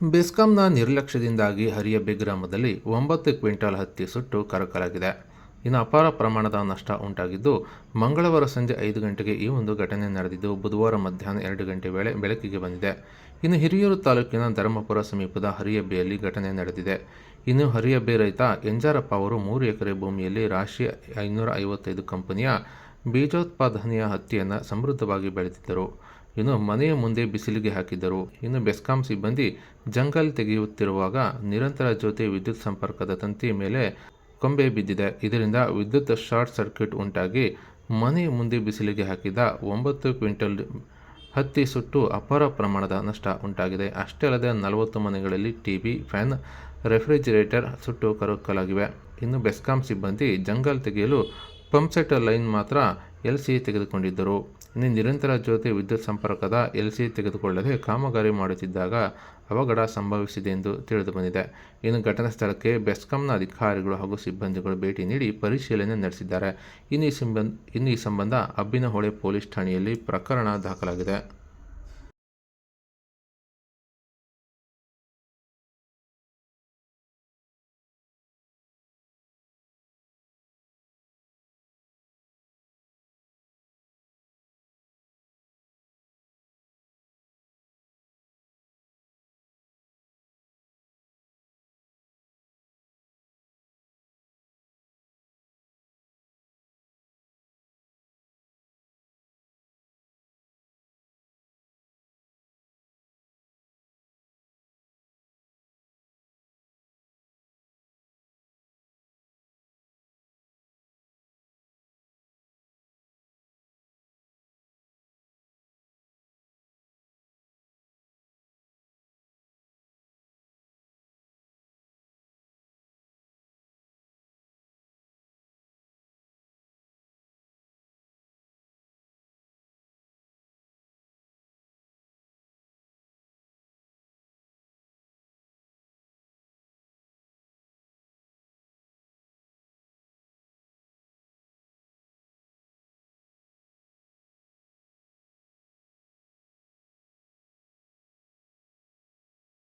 ಬೆಸ್ಕಾಂನ ನಿರ್ಲಕ್ಷ್ಯದಿಂದಾಗಿ ಹರಿಯಬ್ಬೆ ಗ್ರಾಮದಲ್ಲಿ ಒಂಬತ್ತು ಕ್ವಿಂಟಾಲ್ ಹತ್ತಿ ಸುಟ್ಟು ಕರಕಲಾಗಿದೆ. ಇನ್ನು ಅಪಾರ ಪ್ರಮಾಣದ ನಷ್ಟ ಉಂಟಾಗಿದ್ದು, ಮಂಗಳವಾರ ಸಂಜೆ ಐದು ಗಂಟೆಗೆ ಈ ಒಂದು ಘಟನೆ ನಡೆದಿದ್ದು, ಬುಧವಾರ ಮಧ್ಯಾಹ್ನ ಎರಡು ಗಂಟೆ ವೇಳೆ ಬೆಳಕಿಗೆ ಬಂದಿದೆ. ಇನ್ನು ಹಿರಿಯೂರು ತಾಲೂಕಿನ ಧರ್ಮಪುರ ಸಮೀಪದ ಹರಿಯಬ್ಬೆಯಲ್ಲಿ ಘಟನೆ ನಡೆದಿದೆ. ಇನ್ನು ಹರಿಯಬ್ಬೆ ರೈತ ಎಂಜಾರಪ್ಪ ಅವರು ಮೂರು ಎಕರೆ ಭೂಮಿಯಲ್ಲಿ ರಾಶಿ ಐನೂರ ಐವತ್ತೈದು ಕಂಪನಿಯ ಬೀಜೋತ್ಪಾದನೆಯ ಹತ್ತಿಯನ್ನು ಸಮೃದ್ಧವಾಗಿ ಬೆಳೆದಿದ್ದರು. ಇನ್ನು ಮನೆಯ ಮುಂದೆ ಬಿಸಿಲಿಗೆ ಹಾಕಿದ್ದರು. ಇನ್ನು ಬೆಸ್ಕಾಂ ಸಿಬ್ಬಂದಿ ಜಂಗಲ್ ತೆಗೆಯುತ್ತಿರುವಾಗ ನಿರಂತರ ಜ್ಯೋತಿ ವಿದ್ಯುತ್ ಸಂಪರ್ಕದ ತಂತಿ ಮೇಲೆ ಕೊಂಬೆ ಬಿದ್ದಿದೆ. ಇದರಿಂದ ವಿದ್ಯುತ್ ಶಾರ್ಟ್ ಸರ್ಕ್ಯೂಟ್ ಉಂಟಾಗಿ ಮನೆಯ ಮುಂದೆ ಬಿಸಿಲಿಗೆ ಹಾಕಿದ ಒಂಬತ್ತು ಕ್ವಿಂಟಲ್ ಹತ್ತಿ ಸುಟ್ಟು ಅಪಾರ ಪ್ರಮಾಣದ ನಷ್ಟ ಉಂಟಾಗಿದೆ. ಅಷ್ಟೇ ಅಲ್ಲದೆ ನಲವತ್ತು ಮನೆಗಳಲ್ಲಿ ಟಿವಿ, ಫ್ಯಾನ್, ರೆಫ್ರಿಜಿರೇಟರ್ ಸುಟ್ಟು ಕರಕಲಾಗಿವೆ. ಇನ್ನು ಬೆಸ್ಕಾಂ ಸಿಬ್ಬಂದಿ ಜಂಗಲ್ ತೆಗೆಯಲು ಪಂಪ್ಸೆಟ್ ಲೈನ್ ಮಾತ್ರ ಎಲ್ ಸಿ ತೆಗೆದುಕೊಂಡಿದ್ದರು. ಇನ್ನು ನಿರಂತರ ಜ್ಯೋತಿ ವಿದ್ಯುತ್ ಸಂಪರ್ಕದ ಎಲ್ ಸಿ ತೆಗೆದುಕೊಳ್ಳದೆ ಕಾಮಗಾರಿ ಮಾಡುತ್ತಿದ್ದಾಗ ಅವಘಡ ಸಂಭವಿಸಿದೆ ಎಂದು ತಿಳಿದುಬಂದಿದೆ ಇನ್ನು ಘಟನಾ ಸ್ಥಳಕ್ಕೆ ಬೆಸ್ಕಾಂನ ಅಧಿಕಾರಿಗಳು ಹಾಗೂ ಸಿಬ್ಬಂದಿಗಳು ಭೇಟಿ ನೀಡಿ ಪರಿಶೀಲನೆ ನಡೆಸಿದ್ದಾರೆ. ಇನ್ನು ಈ ಸಂಬಂಧ ಇನ್ನು ಈ ಸಂಬಂಧ ಅಬ್ಬಿನಹೊಳೆ ಪೊಲೀಸ್ ಠಾಣೆಯಲ್ಲಿ ಪ್ರಕರಣ ದಾಖಲಾಗಿದೆ.